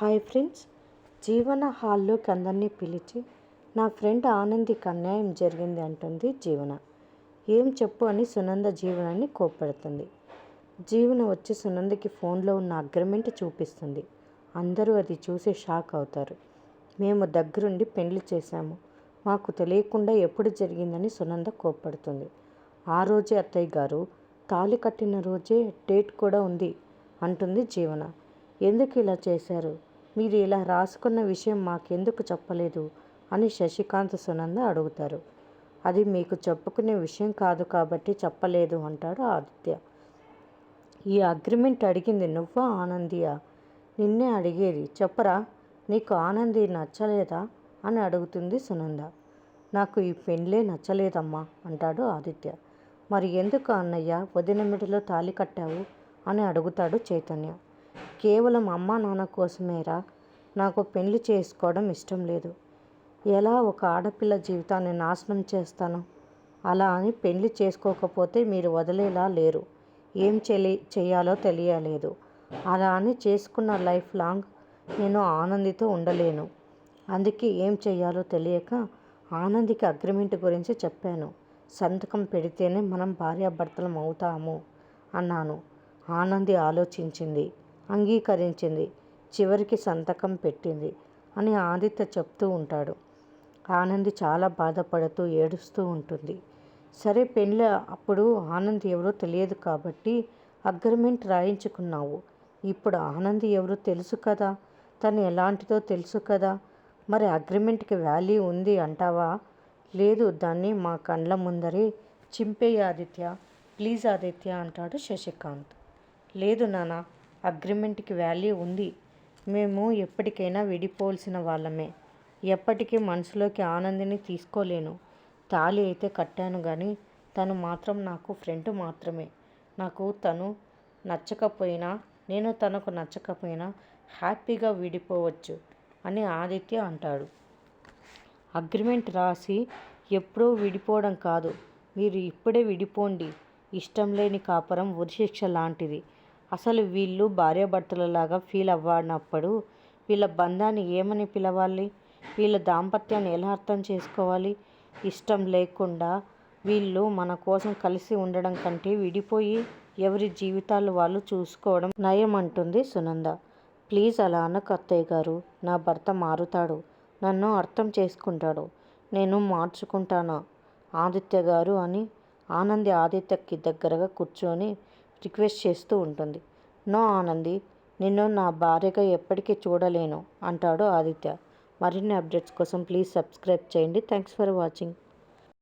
Hi friends. జీవన హాల్లోకి అందరినీ పిలిచి నా ఫ్రెండ్ ఆనందికి అన్యాయం జరిగింది అంటుంది జీవన. ఏం చెప్పు అని సునంద జీవనాన్ని కోప్పడుతుంది. జీవన వచ్చి సునందకి ఫోన్లో ఉన్న అగ్రిమెంట్ చూపిస్తుంది. అందరూ అది చూసి షాక్ అవుతారు. మేము దగ్గరుండి పెళ్ళి చేశాము. మాకు తెలియకుండా ఎప్పుడు జరిగిందని సునంద కోప్పడుతుంది. ఆ రోజే అత్తయ్య గారు తాళి కట్టిన రోజే డేట్ కూడా ఉంది అంటుంది జీవన. ఎందుకు ఇలా చేశారు? మీరు ఇలా రాసుకున్న విషయం మాకెందుకు చెప్పలేదు? అని శశికాంత్ సునంద అడుగుతారు. అది మీకు చెప్పుకునే విషయం కాదు కాబట్టి చెప్పలేదు అంటాడు ఆదిత్య. ఈ అగ్రిమెంట్ అడిగింది నువ్వా ఆనందియా? నిన్నే అడిగేది. చెప్పరా? నీకు ఆనంది నచ్చలేదా? అని అడుగుతుంది సునంద. నాకు ఈ పెళ్ళే నచ్చలేదమ్మా అంటాడు ఆదిత్య. మరి ఎందుకు అన్నయ్య? వదిన మెడలో తాళి కట్టావు? అని అడుగుతాడు చైతన్య. కేవలం అమ్మా నాన్న కోసమేరా నాకు పెళ్ళి చేసుకోవడం ఇష్టం లేదు. ఎలా ఒక ఆడపిల్ల జీవితాన్ని నాశనం చేస్తాను? అలా అని పెళ్ళి చేసుకోకపోతే మీరు వదిలేలా లేరు. ఏం చెలి చేయాలో తెలియలేదు. అలా అని చేసుకున్న లైఫ్ లాంగ్ నేను ఆనందితో ఉండలేను. అందుకే ఏం చేయాలో తెలియక ఆనందికి అగ్రిమెంట్ గురించి చెప్పాను. సంతకం పెడితేనే మనం భార్యాభర్తలం అవుతాము అన్నాను. ఆనంది ఆలోచించింది. అంగీకరించింది. చివరికి సంతకం పెట్టింది అని ఆదిత్య చెప్తూ ఉంటాడు. ఆనంది చాలా బాధపడుతూ ఏడుస్తూ ఉంటుంది. సరే పెళ్ళి అప్పుడు ఆనంద్ ఎవరో తెలియదు కాబట్టి అగ్రిమెంట్ రాయించుకున్నావు. ఇప్పుడు ఆనంద్ ఎవరో తెలుసు కదా? తను ఎలాంటిదో తెలుసు కదా? మరి అగ్రిమెంట్కి వాల్యూ ఉంది అంటావా? లేదు దాన్ని మా కండ్ల ముందరే చింపేయి ఆదిత్య. ప్లీజ్ ఆదిత్య అంటాడు శశికాంత్. లేదు నానా అగ్రిమెంట్కి వాల్యూ ఉంది. మేము ఎప్పటికైనా విడిపోవలసిన వాళ్ళమే. ఎప్పటికీ మనసులోకి ఆనందిని తీసుకోలేను. తాళి అయితే కట్టాను కానీ తను మాత్రం నాకు ఫ్రెండ్ మాత్రమే. నాకు తను నచ్చకపోయినా నేను తనకు నచ్చకపోయినా హ్యాపీగా విడిపోవచ్చు అని ఆదిత్య అంటాడు. అగ్రిమెంట్ రాసి ఎప్పుడో విడిపోవడం కాదు. మీరు ఇప్పుడే విడిపోండి. ఇష్టం లేని కాపురం ఉరిశిక్ష లాంటిది. అసలు వీళ్ళు భార్యాభర్తలలాగా ఫీల్ అవ్వనప్పుడు వీళ్ళ బంధాన్ని ఏమని పిలవాలి? వీళ్ళ దాంపత్యాన్ని ఎలా అర్థం చేసుకోవాలి? ఇష్టం లేకుండా వీళ్ళు మన కోసం కలిసి ఉండడం కంటే విడిపోయి ఎవరి జీవితాలు వాళ్ళు చూసుకోవడం నయం అంటుంది సునంద. ప్లీజ్ అలా అనకు అత్తయ్య గారు. నా భర్త మారుతాడు. నన్ను అర్థం చేసుకుంటాడు. నేను మార్చుకుంటానా? ఆదిత్య గారు అని ఆనంది ఆదిత్యకి దగ్గరగా కూర్చొని రిక్వెస్ట్ చేస్తూ ఉంటుంది. నో ఆనంది నిన్ను నా భార్యగా ఎప్పటికీ చూడలేను అంటాడు ఆదిత్య. మరిన్ని అప్డేట్స్ కోసం ప్లీజ్ సబ్స్క్రైబ్ చేయండి. Thanks for watching.